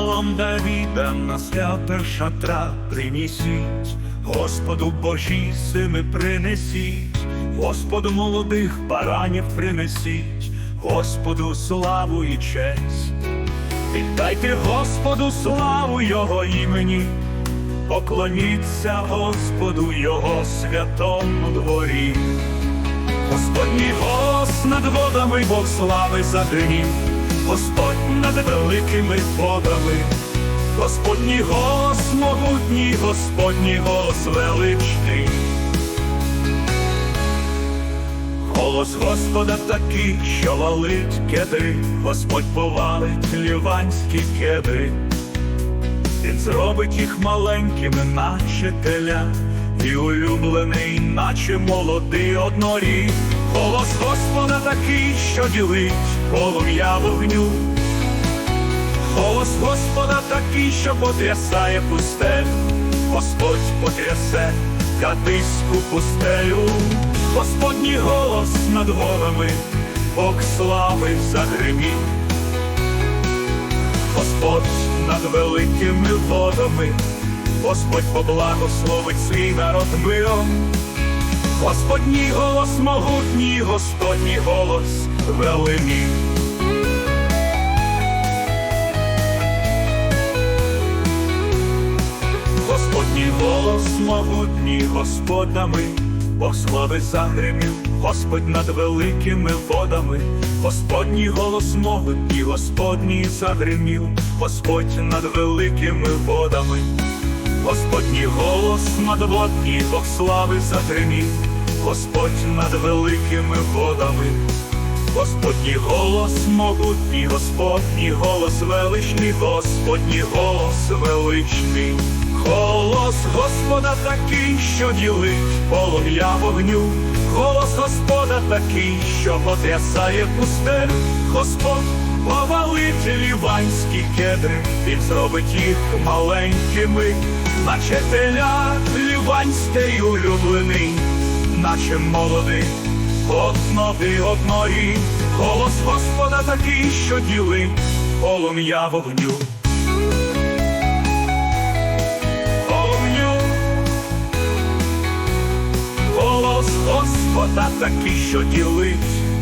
сином Давідом на свято шатра принесіть, Господу Божі сими принесіть, Господу молодих баранів принесіть, Господу славу і честь. Віддайте Господу славу Його імені, поклоніться Господу Його святому дворі. Господній голос над водами, Бог слави загримів, Господь над великими водами, Господній голос могутній, Господній голос величний. Голос Господа такий, що валить кедри, Господь повалить ліванські кедри. Він зробить їх маленькими, наче теля, і улюблений, наче молодий одноріг. Голос Господа такий, що ділить полум'я вогню. Голос Господа такий, що потрясає пустелю. Господь потрясе катиську пустелю. Господній голос над горами, Бог слави загримів. Господь над великими водами, Господь поблагословить свій народ миром. Господній голос могутній, Господній голос велимий. Господній голос могутній Господами, Бог слави загримів, Господь над великими водами, Господній голос могутній, Господній загримів, Господь над великими водами, Господній голос надводній, Бог слави загримів, Господь над великими водами. Господній голос могутній, Господній голос величний, Господній голос величний, голос Господа такий, що ділить полум'я вогню, голос Господа такий, що потрясає пустелю, Господь повалить ліванські кедри, Він зробить їх маленькими, наче теля ліванський улюблений, наче молодий. Одноди одної, голос Господа такий, що ділить полум'я вогню. Вогню. Голос Господа такий, що ділить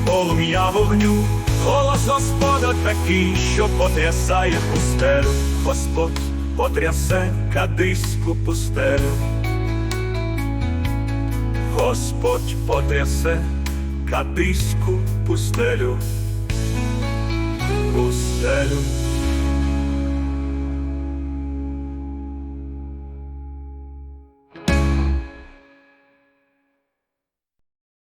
полум'я вогню. Голос Господа такий, що потрясає пустелю. Господь потрясе кадиську пустелю. Господь потрясе кадиську пустелю, пустелю.